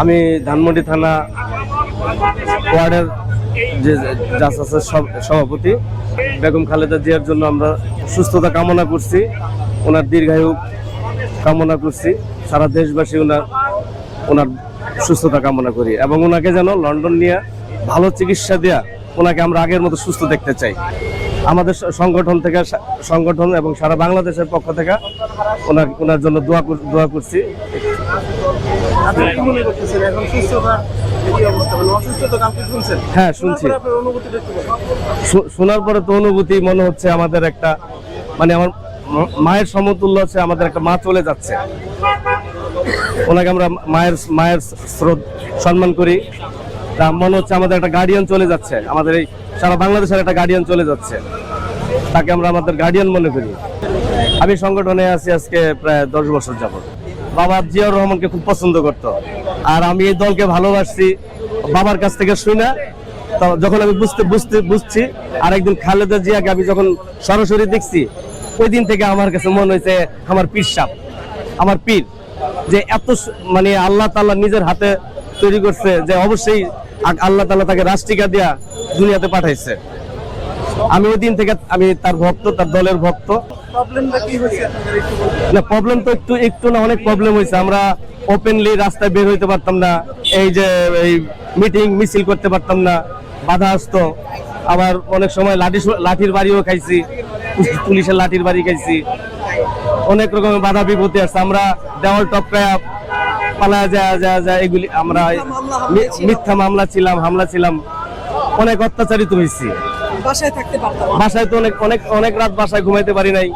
আমি ধানমন্ডি থানা ওয়ার্ডের যে জাস আছে সভাপতি বেগম খালেদা জিয়ার জন্য আমরা সুস্থতা কামনা করছি। ওনার দীর্ঘায়ু কামনা করছি। সারা দেশবাসী ওনার ওনার সুস্থতা কামনা করি এবং ওনাকে যেন লন্ডন নিয়ে ভালো চিকিৎসা দেয়া, ওনাকে আমরা আগের মতো সুস্থ দেখতে চাই। আমাদের সংগঠন থেকে সংগঠন এবং সারা বাংলাদেশের পক্ষ থেকে ওনার ওনার জন্য দোয়া দোয়া করছি। আপনি কি মনে করতেছেন? এখন সুস্থতা হ্যাঁ, শুনছি। শোনার পরে তো অনুভূতি মনে হচ্ছে আমাদের একটা মানে আমার মায়ের সমতুল্য হচ্ছে আমাদের একটা মা চলে যাচ্ছে। ওনাকে আমরা মায়ের মায়ের স্রোত সম্মান করি। তা মনে হচ্ছে আমাদের একটা গার্ডিয়ান চলে যাচ্ছে। আমাদের এই সারা বাংলাদেশের একটা গার্ডিয়ান চলে যাচ্ছে। তাকে আমরা আমাদের গার্ডিয়ান মনে করি। আমি সংগঠনে আছি আজকে প্রায় দশ বছর যাবত বাবা জিয়াউর রহমানকে খুব পছন্দ করত। আর আমি এই দলকে ভালোবাসছি, বাবার কাছ থেকে শুই না। যখন আমি বুঝতে বুঝতে, বুঝছি আর একদিন খালেদা জিয়াকে আমি যখন সরাসরি দেখছি, ওই দিন থেকে আমার কাছে মনে হয়েছে, আমার পীর সাপ, আমার পীর, যে এত মানে আল্লাহ তাআলা নিজের হাতে তৈরি করছে, যে অবশ্যই আল্লাহ তাআলা তাকে রাষ্ট্রিকা দিয়া দুনিয়াতে পাঠাইছে। আমি ওই দিন থেকে আমি তার ভক্ত তার দলের ভক্ত। না প্রবলেম তো একটু একটু না অনেক প্রবলেম হয়েছে। আমরা ওপেনলি রাস্তায় বের হইতে পারতাম না। এই যে এই মিটিং মিছিল করতে পারতাম না। বাধা আসতো। আবার অনেক সময় লাঠি লাঠির বাড়িও খাইছি। পুলিশের লাঠির বাড়ি খাইছি। অনেক রকমের বাধা বিপত্তি আসছে। আমরা দেওয়াল টপকায় পালা যা যা যা এগুলি আমরা মিথ্যা মামলা ছিলাম হামলা ছিলাম। অনেক অত্যাচারিত হয়েছি বাসায় থাকতে পারতাম। বাসায় তো অনেক অনেক অনেক রাত বাসায় ঘুমাইতে পারি নাই।